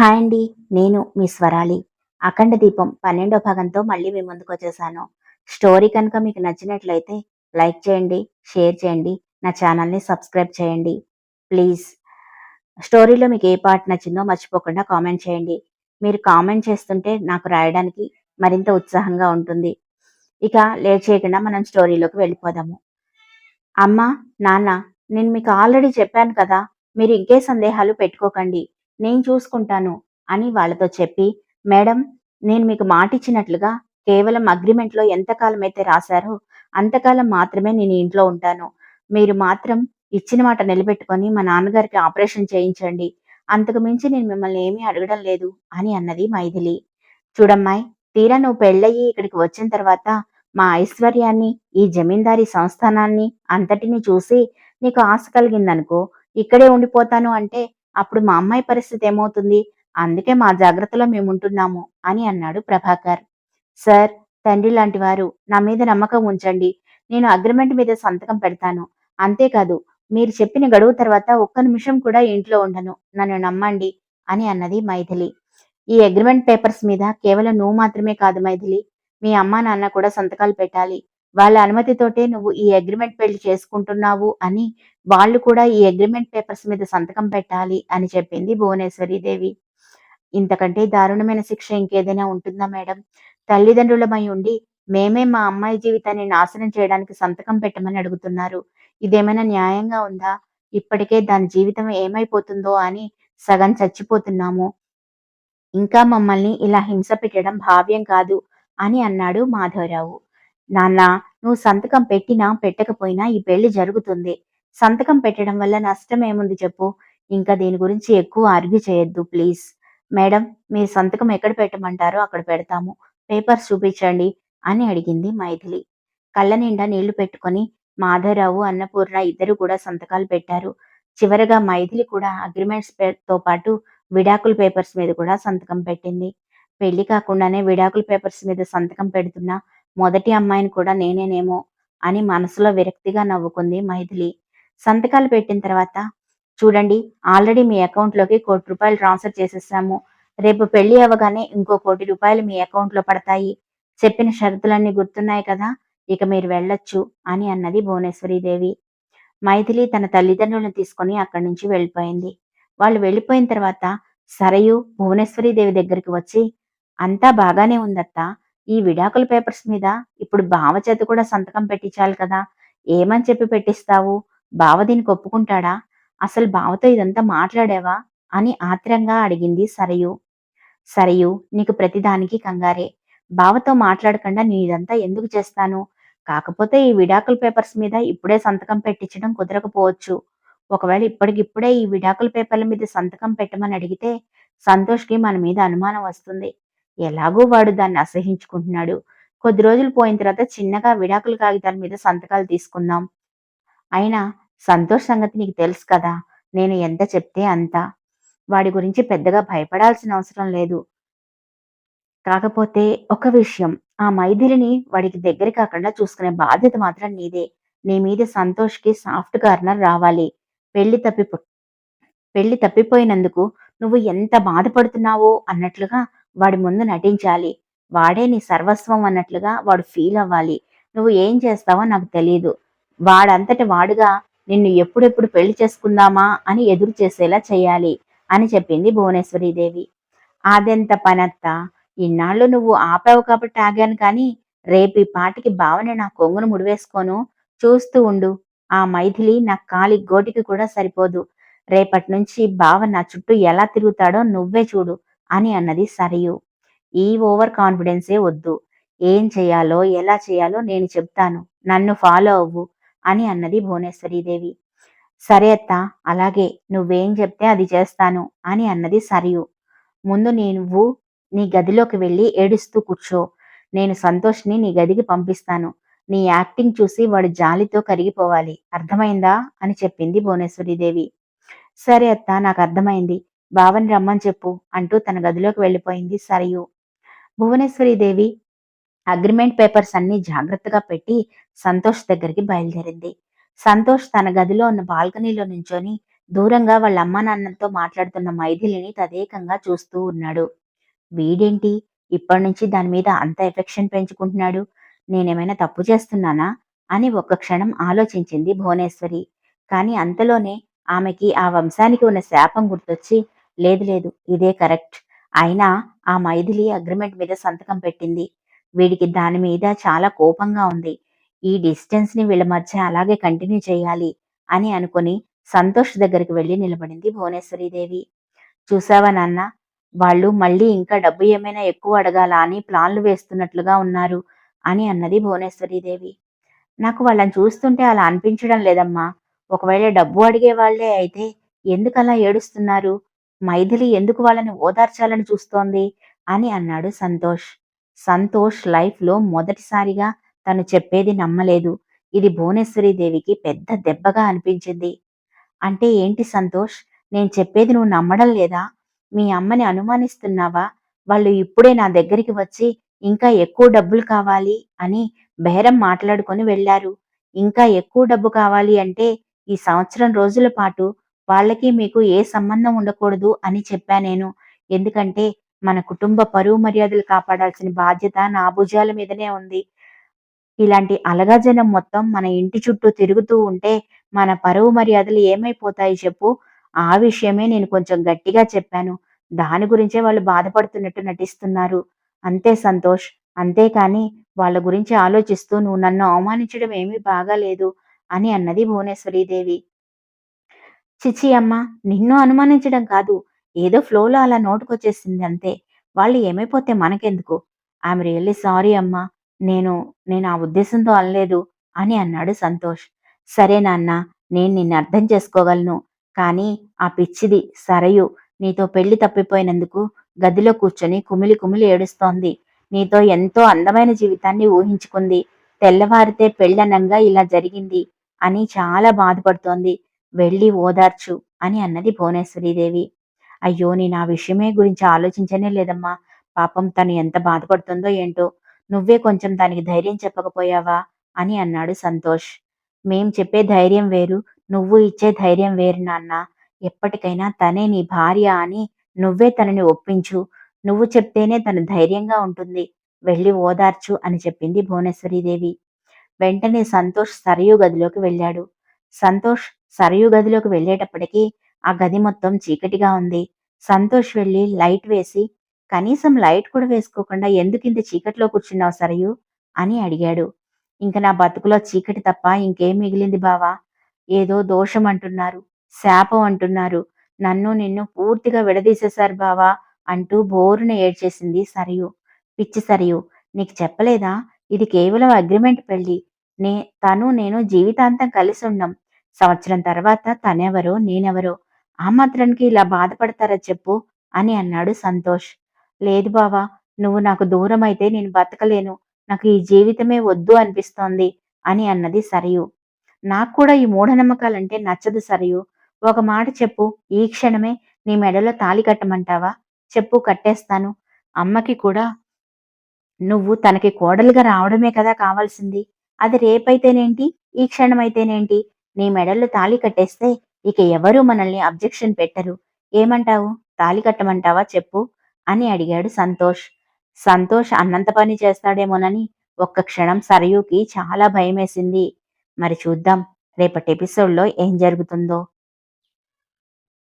Hi అండి నేను మీ స్వరాలి. అఖండ దీపం పన్నెండో భాగంతో మళ్ళీ మీ ముందుకు వచ్చేసాను. స్టోరీ కనుక మీకు నచ్చినట్లయితే లైక్ చేయండి షేర్ చేయండి నా ఛానల్ని సబ్స్క్రైబ్ చేయండి. ప్లీజ్. స్టోరీలో మీకు ఏ పార్ట్ నచ్చిందో మర్చిపోకుండా కామెంట్ చేయండి. మీరు కామెంట్ చేస్తుంటే నాకు రాయడానికి మరింత ఉత్సాహంగా ఉంటుంది. ఇక లేట్ చేయకుండా మనం స్టోరీలోకి వెళ్ళిపోదాము. అమ్మ నాన్న నేను మీకు ఆల్రెడీ చెప్పాను కదా మీరు ఇంకే సందేహాలు పెట్టుకోకండి. నేను చూసుకుంటాను అని వాళ్ళతో చెప్పి మేడం నేను మీకు మాటిచ్చినట్లుగా కేవలం అగ్రిమెంట్లో ఎంతకాలం అయితే రాశారో అంతకాలం మాత్రమే నేను ఇంట్లో ఉంటాను. మీరు మాత్రం ఇచ్చిన మాట నిలబెట్టుకొని మా నాన్నగారికి ఆపరేషన్ చేయించండి. అంతకు మించి నేను మిమ్మల్ని ఏమీ అడగడం లేదు అని అన్నది మైథిలి. చూడమ్మాయి తీరా నువ్వు పెళ్ళయి ఇక్కడికి వచ్చిన తర్వాత మా ఐశ్వర్యాన్ని ఈ జమీందారీ సంస్థానాన్ని అంతటిని చూసి నీకు ఆశ కలిగిందనుకో ఇక్కడే ఉండిపోతాను అంటే అప్పుడు మా అమ్మాయి పరిస్థితి ఏమవుతుంది? అందుకే మా జాగ్రత్తలో మేము ఉంటున్నాము అని అన్నాడు ప్రభాకర్. సార్ తండ్రి లాంటి వారు నా మీద నమ్మకం ఉంచండి. నేను అగ్రిమెంట్ మీద సంతకం పెడతాను. అంతేకాదు మీరు చెప్పిన గడువు తర్వాత ఒక్క నిమిషం కూడా ఇంట్లో ఉండను. నన్ను నమ్మండి అని అన్నది మైథిలి. ఈ అగ్రిమెంట్ పేపర్స్ మీద కేవలం నువ్వు మాత్రమే కాదు మైథిలి. మీ అమ్మా నాన్న కూడా సంతకాలు పెట్టాలి. వాళ్ళ అనుమతితోటే నువ్వు ఈ అగ్రిమెంట్ పెళ్ళి చేసుకుంటున్నావు అని వాళ్ళు కూడా ఈ అగ్రిమెంట్ పేపర్స్ మీద సంతకం పెట్టాలి అని చెప్పింది భువనేశ్వరి దేవి. ఇంతకంటే దారుణమైన శిక్ష ఇంకేదైనా ఉంటుందా మేడం? తల్లిదండ్రులమై ఉండి మేమే మా అమ్మాయి జీవితాన్ని నాశనం చేయడానికి సంతకం పెట్టమని అడుగుతున్నారు. ఇదేమైనా న్యాయంగా ఉందా? ఇప్పటికే దాని జీవితం ఏమైపోతుందో అని సగం చచ్చిపోతున్నాము. ఇంకా మమ్మల్ని ఇలా హింస పెట్టడం భావ్యం కాదు అని అన్నాడు మాధవరావు. నాన్న నువ్వు సంతకం పెట్టినా పెట్టకపోయినా ఈ పెళ్ళి జరుగుతుంది. సంతకం పెట్టడం వల్ల నష్టం ఏముంది చెప్పు. ఇంకా దీని గురించి ఎక్కువ ఆర్గ్యూ చేయొద్దు ప్లీజ్. మేడం మీ సంతకం ఎక్కడ పెట్టమంటారో అక్కడ పెడతాము. పేపర్స్ చూపించండి అని అడిగింది మైథిలి. కళ్ళ నిండా నీళ్ళు పెట్టుకొని మాధవరావు అన్నపూర్ణ ఇద్దరు కూడా సంతకాలు పెట్టారు. చివరగా మైథిలి కూడా అగ్రిమెంట్స్తో పాటు విడాకుల పేపర్స్ మీద కూడా సంతకం పెట్టింది. పెళ్ళి కాకుండానే విడాకుల పేపర్స్ మీద సంతకం పెడుతున్నా మొదటి అమ్మాయిని కూడా నేనేనేమో అని మనసులో విరక్తిగా నవ్వుకుంది మైథిలి. సంతకాలు పెట్టిన తర్వాత చూడండి ఆల్రెడీ మీ అకౌంట్లోకి కోటి రూపాయలు ట్రాన్స్ఫర్ చేసేసాము. రేపు పెళ్ళి అవ్వగానే ఇంకో కోటి రూపాయలు మీ అకౌంట్లో పడతాయి. చెప్పిన షరతులన్నీ గుర్తున్నాయి కదా ఇక మీరు వెళ్ళొచ్చు అని అన్నది భువనేశ్వరీదేవి. మైథిలి తన తల్లిదండ్రులను తీసుకొని అక్కడి నుంచి వెళ్ళిపోయింది. వాళ్ళు వెళ్ళిపోయిన తర్వాత సరయు భువనేశ్వరీదేవి దగ్గరికి వచ్చి అంతా బాగానే ఉందత్తా ఈ విడాకుల పేపర్స్ మీద ఇప్పుడు బావ చేత కూడా సంతకం పెట్టించాలి కదా ఏమని చెప్పి పెట్టిస్తావు? బావ దీనికి ఒప్పుకుంటాడా? అసలు బావతో ఇదంతా మాట్లాడావా? అని ఆత్రంగా అడిగింది సరయు. సరయు నీకు ప్రతిదానికి కంగారే. బావతో మాట్లాడకుండా నేను ఇదంతా ఎందుకు చేస్తాను? కాకపోతే ఈ విడాకుల పేపర్స్ మీద ఇప్పుడే సంతకం పెట్టించడం కుదరకపోవచ్చు. ఒకవేళ ఇప్పటికిప్పుడే ఈ విడాకుల పేపర్ల మీద సంతకం పెట్టమని అడిగితే సంతోష్కి మన మీద అనుమానం వస్తుంది. ఎలాగో వాడు దాన్ని అసహించుకుంటున్నాడు. కొద్ది రోజులు పోయిన తర్వాత చిన్నగా విడాకుల కాగితాల మీద సంతకాలు తీసుకుందాం. అయినా సంతోష్ సంగతి నీకు తెలుసు కదా నేను ఎంత చెప్తే అంత. వాడి గురించి పెద్దగా భయపడాల్సిన అవసరం లేదు. కాకపోతే ఒక విషయం ఆ మైథిలిని వాడికి దగ్గర కాకుండా చూసుకునే బాధ్యత మాత్రం నీదే. నీ మీద సంతోష్కి సాఫ్ట్ కార్నర్ రావాలి. పెళ్ళి తప్పిపో పెళ్ళి తప్పిపోయినందుకు నువ్వు ఎంత బాధపడుతున్నావో అన్నట్లుగా వాడి ముందు నటించాలి. వాడే నీ సర్వస్వం అన్నట్లుగా వాడు ఫీల్ అవ్వాలి. నువ్వు ఏం చేస్తావో నాకు తెలియదు వాడంతటి వాడుగా నిన్ను ఎప్పుడెప్పుడు పెళ్ళి చేసుకుందామా అని ఎదురు చేసేలా చేయాలి అని చెప్పింది భువనేశ్వరీదేవి. అదెంత పనత్త! ఇన్నాళ్ళు నువ్వు ఆపావు కాబట్టి ఆగాను కానీ రేపు పాటికి భావన నా కొంగును ముడివేసుకోను. చూస్తూ ఉండు. ఆ మైథిలి నా కాలి గోటికి కూడా సరిపోదు. రేపటి నుంచి బావ నా చుట్టూ ఎలా తిరుగుతాడో నువ్వే చూడు. అని అన్నది సరియు. ఈ ఓవర్ కాన్ఫిడెన్సే వద్దు. ఏం చేయాలో ఎలా చేయాలో నేను చెప్తాను. నన్ను ఫాలో అవ్వు అని అన్నది భువనేశ్వరీదేవి. సరే అత్త అలాగే నువ్వేం చెప్తే అది చేస్తాను అని అన్నది సరియు. ముందు నువ్వు నీ గదిలోకి వెళ్ళి ఏడుస్తూ కూర్చో. నేను సంతోష్ని నీ గదికి పంపిస్తాను. నీ యాక్టింగ్ చూసి వాడు జాలితో కరిగిపోవాలి. అర్థమైందా? అని చెప్పింది భువనేశ్వరీదేవి. సరే అత్త నాకు అర్థమైంది. బావని రమ్మని చెప్పు అంటూ తన గదిలోకి వెళ్ళిపోయింది సరియు. భువనేశ్వరీదేవి అగ్రిమెంట్ పేపర్స్ అన్ని జాగ్రత్తగా పెట్టి సంతోష్ దగ్గరికి బయలుదేరింది. సంతోష్ తన గదిలో ఉన్న బాల్కనీలో నుంచొని దూరంగా వాళ్ళ అమ్మా నాన్నతో మాట్లాడుతున్న మైథిలిని తదేకంగా చూస్తూ ఉన్నాడు. వీడేంటి? ఇప్పటి నుంచి దాని మీద అంత ఎఫెక్షన్ పెంచుకుంటున్నాడు. నేనేమైనా తప్పు చేస్తున్నానా? అని ఒక్క క్షణం ఆలోచించింది భువనేశ్వరి. కానీ అంతలోనే ఆమెకి ఆ వంశానికి ఉన్న శాపం గుర్తొచ్చి లేదు లేదు ఇదే కరెక్ట్. అయినా ఆ మైథిలి అగ్రిమెంట్ మీద సంతకం పెట్టింది. వీడికి దాని మీద చాలా కోపంగా ఉంది. ఈ డిస్టెన్స్ని వీళ్ళ మధ్య అలాగే కంటిన్యూ చేయాలి అని అనుకుని సంతోష్ దగ్గరికి వెళ్ళి నిలబడింది భువనేశ్వరీదేవి చూసావా నాన్న వాళ్ళు మళ్ళీ ఇంకా డబ్బు ఏమైనా ఎక్కువ అడగాలా అని ప్లాన్లు వేస్తున్నట్లుగా ఉన్నారు అని అన్నది భువనేశ్వరీదేవి నాకు వాళ్ళని చూస్తుంటే అలా అనిపించడం లేదమ్మా. ఒకవేళ డబ్బు అడిగే వాళ్ళే అయితే ఎందుకలా ఏడుస్తున్నారు? మైథిలి ఎందుకు వాళ్ళని ఓదార్చాలని చూస్తోంది అని అన్నాడు సంతోష్. సంతోష్ లైఫ్లో మొదటిసారిగా తను చెప్పేది నమ్మలేదు. ఇది భువనేశ్వరి దేవికి పెద్ద దెబ్బగా అనిపించింది. అంటే ఏంటి సంతోష్? నేను చెప్పేది నువ్వు నమ్మడం లేదా? మీ అమ్మని అనుమానిస్తున్నావా? వాళ్ళు ఇప్పుడే నా దగ్గరికి వచ్చి ఇంకా ఎక్కువ డబ్బులు కావాలి అని బేరం మాట్లాడుకొని వెళ్ళారు ఇంకా ఎక్కువ డబ్బు కావాలి అంటే ఈ సంవత్సరం రోజుల పాటు వాళ్ళకి మీకు ఏ సంబంధం ఉండకూడదు అని చెప్పా నేను. ఎందుకంటే మన కుటుంబ పరువు మర్యాదలు కాపాడాల్సిన బాధ్యత నా భుజాల మీదనే ఉంది. ఇలాంటి అలగాజనం మొత్తం మన ఇంటి చుట్టూ తిరుగుతూ ఉంటే మన పరువు మర్యాదలు ఏమైపోతాయి చెప్పు? ఆ విషయమే నేను కొంచెం గట్టిగా చెప్పాను. దాని గురించే వాళ్ళు బాధపడుతున్నట్టు నటిస్తున్నారు. అంతే సంతోష్. అంతేకాని వాళ్ళ గురించి ఆలోచిస్తూ నువ్వు నన్ను అవమానించడం ఏమీ బాగాలేదు అని అన్నది భువనేశ్వరీదేవి. చిచి అమ్మ నిన్ను అనుమానించడం కాదు. ఏదో ఫ్లోలో అలా నోటుకొచ్చేసింది అంతే. వాళ్ళు ఏమైపోతే మనకెందుకు? ఐఎమ్ రియల్లీ సారీ అమ్మా. నేను నేను ఆ ఉద్దేశంతో అనలేదు అని అన్నాడు సంతోష్. సరే నాన్న నేను నిన్ను అర్థం చేసుకోగలను. కానీ ఆ పిచ్చిది సరయు నీతో పెళ్ళి తప్పిపోయినందుకు గదిలో కూర్చొని కుమిలి కుమిలి ఏడుస్తోంది. నీతో ఎంతో అందమైన జీవితాన్ని ఊహించుకుంది. తెల్లవారితే పెళ్ళనంగా ఇలా జరిగింది అని చాలా బాధపడుతోంది. వెళ్ళి ఓదార్చు అని అన్నది భువనేశ్వరీదేవి. అయ్యో నేను ఆ విషయమే గురించి ఆలోచించనే లేదమ్మా. పాపం తను ఎంత బాధపడుతుందో ఏంటో. నువ్వే కొంచెం దానికి ధైర్యం చెప్పకపోయావా? అని అన్నాడు సంతోష్. మేం చెప్పే ధైర్యం వేరు నువ్వు ఇచ్చే ధైర్యం వేరు నాన్న. ఎప్పటికైనా తనే నీ భార్య అని నువ్వే తనని ఒప్పించు. నువ్వు చెప్తేనే తను ధైర్యంగా ఉంటుంది. వెళ్ళి ఓదార్చు అని చెప్పింది భువనేశ్వరీదేవి. వెంటనే సంతోష్ సరయు గదిలోకి వెళ్ళాడు. సంతోష్ సరయు గదిలోకి వెళ్ళేటప్పటికీ ఆ గది మొత్తం చీకటిగా ఉంది. సంతోష్ వెళ్ళి లైట్ వేసి కనీసం లైట్ కూడా వేసుకోకుండా ఎందుకు ఇంత చీకటిలో కూర్చున్నావు సరయు? అని అడిగాడు. ఇంక నా బతుకులో చీకటి తప్ప ఇంకేం మిగిలింది బావా? ఏదో దోషం అంటున్నారు శాపం అంటున్నారు. నన్ను నిన్ను పూర్తిగా విడదీసేశారు బావా అంటూ బోరున ఏడ్చేసింది సరియు. పిచ్చి సరియు నీకు చెప్పలేదా? ఇది కేవలం అగ్రిమెంట్ పెళ్ళి నే తను నేను జీవితాంతం కలిసి ఉన్నాం సంవత్సరం తర్వాత తనెవరో నేనెవరో ఆ మాత్రానికి ఇలా బాధపడతారా చెప్పు అని అన్నాడు సంతోష్. లేదు బావా నువ్వు నాకు దూరం అయితే నేను బతకలేను నాకు ఈ జీవితమే వద్దు అనిపిస్తోంది అని అన్నది సరియు. నాకు కూడా ఈ మూఢనమ్మకాలంటే నచ్చదు సరియు. ఒక మాట చెప్పు ఈ క్షణమే నీ మెడలో తాలి కట్టమంటావా? చెప్పు కట్టేస్తాను. అమ్మకి కూడా నువ్వు తనకి కోడలుగా రావడమే కదా కావాల్సింది. అది రేపైతేనేంటి? ఈ క్షణమైతేనేంటి? నీ మెడల్లో తాళి కట్టేస్తే ఇక ఎవరూ మనల్ని అబ్జెక్షన్ పెట్టరు. ఏమంటావు? తాళి కట్టమంటావా చెప్పు అని అడిగాడు సంతోష్. సంతోష్ అన్నంత పని చేస్తాడేమోనని ఒక్క క్షణం సరయుకి చాలా భయమేసింది. మరి చూద్దాం రేపటి ఎపిసోడ్లో ఏం జరుగుతుందో.